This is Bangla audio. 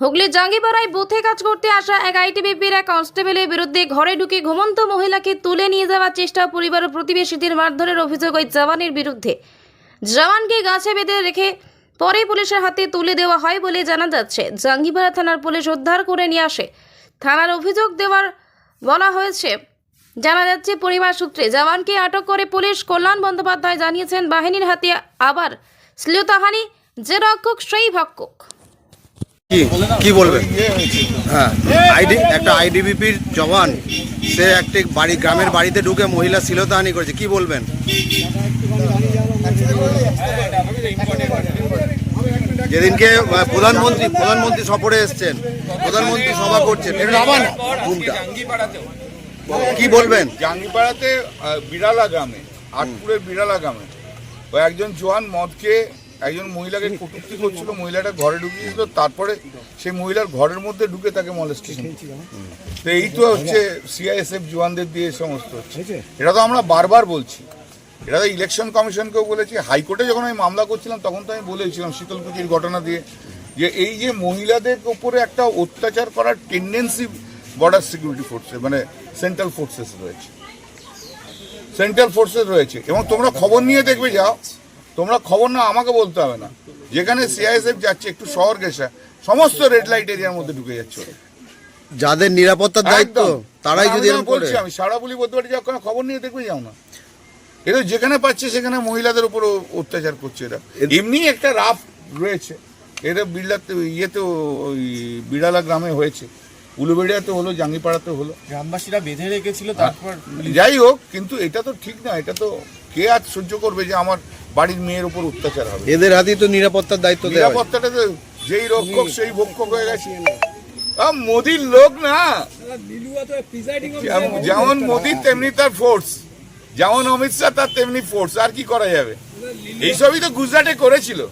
হুগলির জাঙ্গিপাড়ায় বুথে কাজ করতে আসা এক আইটিবিপির এক কনস্টেবলের বিরুদ্ধে ঘরে ঢুকে ঘুমন্ত মহিলাকে তুলে নিয়ে যাওয়ার চেষ্টা পরিবার ও প্রতিবেশীদের মারধরের অভিযোগ ওই জওয়ানের বিরুদ্ধে। জওয়ানকে গাছে বেঁধে রেখে পরে পুলিশের হাতে তুলে দেওয়া হয় বলে জানা যাচ্ছে। জাঙ্গিপাড়া থানার পুলিশ উদ্ধার করে নিয়ে আসে। থানার অভিযোগ দেওয়ার বলা হয়েছে, জানা যাচ্ছে পরিবার সূত্রে জওয়ানকে আটক করে পুলিশ কল্যাণ বন্দ্যোপাধ্যায় জানিয়েছেন, বাহিনীর হাতে আবার শ্লীলতাহানি, যে রক্ষক সেই ভক্ষক। কি? কি বলবেন? হ্যাঁ। আইডি, একটা আইডিবিপির জওয়ান, সে একটি বাড়ি, গ্রামের বাড়িতে ঢুকে মহিলা শ্লীলতাহানি করেছে। কি বলবেন? যেদিনকে প্রধানমন্ত্রী প্রধানমন্ত্রী সফরে এসছেন, প্রধানমন্ত্রী সভা করছেন কি বলবেন? জাঙ্গিপাড়াতে বিড়ালা গ্রামে আটপুরের বিড়ালা গ্রামে একজন জোয়ান মদ খেয়ে একজন মহিলাকে কটুক্তি করছিল মহিলাটা ঘরে ঢুকিয়েছিল তারপরে সেই মহিলার ঘরের মধ্যে ঢুকে তাকে মলেস্টেশন তো এই তো হচ্ছে সিআইএসএফ জওয়ানদের দিয়ে সমস্ত হচ্ছে। এটা তো আমরা বারবার বলছি। এটা তো ইলেকশন কমিশনকেও বলেছি। হাইকোর্টে যখন আমি মামলা করছিলাম তখন তো আমি বলেছিলাম শীতলকুচির ঘটনা দিয়ে যে এই যে মহিলাদের উপরে একটা অত্যাচার করার টেন্ডেন্সি বর্ডার সিকিউরিটি ফোর্সে মানে সেন্ট্রাল ফোর্সেস রয়েছে। সেন্ট্রাল ফোর্সেস রয়েছে। এবং তোমরা খবর নিয়ে দেখবে যাও। তোমরা খবর না আমাকে বলতে হবে না। যেখানে সিআইএসএফ যাচ্ছে একটু শহর গেছে সমস্ত রেড লাইট এরিয়ার মধ্যে ঢুকে যাচ্ছে ওরা। যাদের নিরাপত্তার দায়িত্ব তারাই যদি বলছি আমি সারা বলি বলতে পারি যাও খবর নিয়ে দেখবে যাও না। এরা যেখানে পাচ্ছে সেখানে মহিলাদের উপর অত্যাচার করছে এরা। এমনি একটা রাফ রয়েছে। এটা বিড়লাতে ইয়েতে ওই বিড়ালা গ্রামে হয়েছে। উলুবেড়িয়াতে হলো জাঙ্গিপাড়াতে হলো। গ্রামবাসীরা বেঁধে রেখেছিল তারপর যাই হোক কিন্তু এটা তো ঠিক না। এটা তো কে আজ সহ্য করবে যে আমার বাড়ির মেয়ের উপর অত্যাচার হবে। এদের হাতেই তো নিরাপত্তার দায়িত্ব নিরাপত্তাটা তো যেই রক্ষক সেই ভক্ষক হয়ে গেছে। মোদির লোক না। যেমন- মোদি তেমনি তার ফোর্স যেমন অমিত শাহ তার তেমনি ফোর্স আর কি করা যাবে? এইসবই তো গুজরাটে করেছিল।